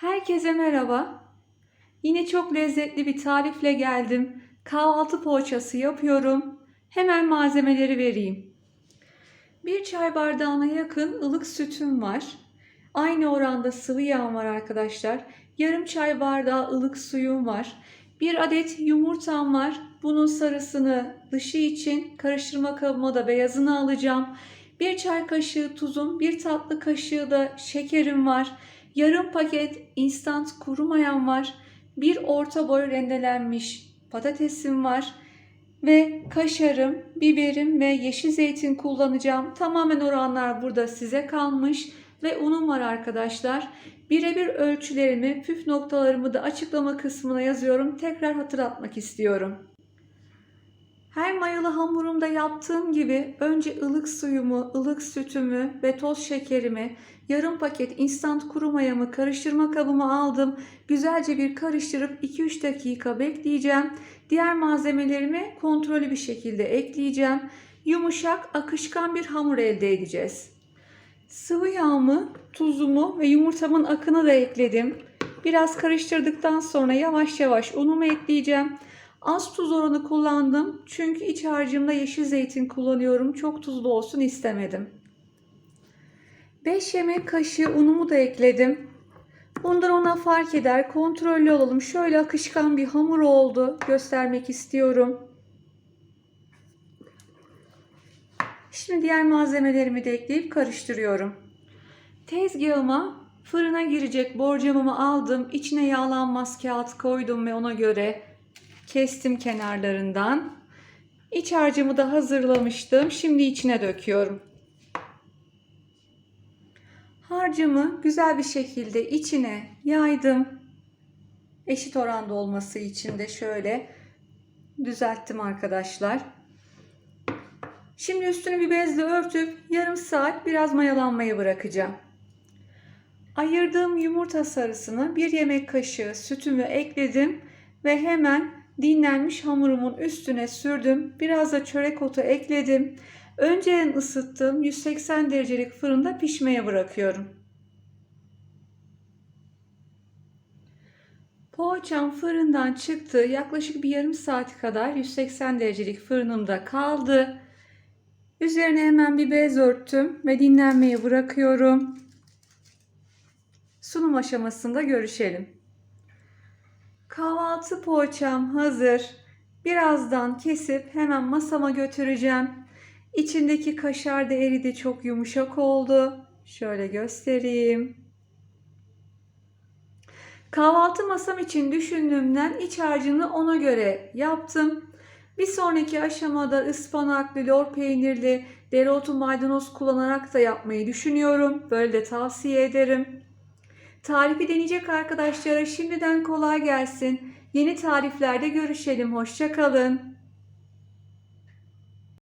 Herkese merhaba. Yine çok lezzetli bir tarifle geldim. Kahvaltı poğaçası yapıyorum. Hemen malzemeleri vereyim. Bir çay bardağına yakın ılık sütüm var. Aynı oranda sıvı yağım var arkadaşlar. Yarım çay bardağı ılık suyum var. Bir adet yumurtam var. Bunun sarısını dışı için karıştırma kabıma da beyazını alacağım. Bir çay kaşığı tuzum, bir tatlı kaşığı da şekerim var. Yarım paket instant kuru mayam var. Bir orta boy rendelenmiş patatesim var. Ve kaşarım, biberim ve yeşil zeytin kullanacağım. Tamamen oranlar burada size kalmış. Ve unum var arkadaşlar. Birebir ölçülerimi, püf noktalarımı da açıklama kısmına yazıyorum. Tekrar hatırlatmak istiyorum. Her mayalı hamurumda yaptığım gibi önce ılık suyumu, ılık sütümü ve toz şekerimi, yarım paket instant kuru mayamı karıştırma kabıma aldım. Güzelce bir karıştırıp 2-3 dakika bekleyeceğim. Diğer malzemelerimi kontrollü bir şekilde ekleyeceğim. Yumuşak, akışkan bir hamur elde edeceğiz. Sıvı yağımı, tuzumu ve yumurtamın akını da ekledim. Biraz karıştırdıktan sonra yavaş yavaş unumu ekleyeceğim. Az tuz oranı kullandım çünkü iç harcımda yeşil zeytin kullanıyorum. Çok tuzlu olsun istemedim. 5 yemek kaşığı unumu da ekledim. Bundan ona fark eder. Kontrollü olalım. Şöyle akışkan bir hamur oldu. Göstermek istiyorum. Şimdi diğer malzemelerimi de ekleyip karıştırıyorum. Tezgahıma fırına girecek borcamımı aldım. İçine yağlanmaz kağıt koydum ve ona göre kestim kenarlarından. İç harcımı da hazırlamıştım. Şimdi içine döküyorum. Harcımı güzel bir şekilde içine yaydım. Eşit oranda olması için de şöyle düzelttim arkadaşlar. Şimdi üstünü bir bezle örtüp yarım saat biraz mayalanmaya bırakacağım. Ayırdığım yumurta sarısını bir yemek kaşığı sütümü ekledim ve hemen dinlenmiş hamurumun üstüne sürdüm. Biraz da çörek otu ekledim. Önceden ısıttığım 180 derecelik fırında pişmeye bırakıyorum. Poğaçam fırından çıktı. Yaklaşık bir yarım saat kadar 180 derecelik fırınımda kaldı. Üzerine hemen bir bez örttüm ve dinlenmeye bırakıyorum. Sunum aşamasında görüşelim. Kahvaltı poğaçam hazır. Birazdan kesip hemen masama götüreceğim. İçindeki kaşar da eridi çok yumuşak oldu. Şöyle göstereyim. Kahvaltı masam için düşündüğümden iç harcını ona göre yaptım. Bir sonraki aşamada ıspanaklı, lor peynirli, dereotu maydanoz kullanarak da yapmayı düşünüyorum. Böyle de tavsiye ederim. Tarifi deneyecek arkadaşlara şimdiden kolay gelsin. Yeni tariflerde görüşelim. Hoşçakalın.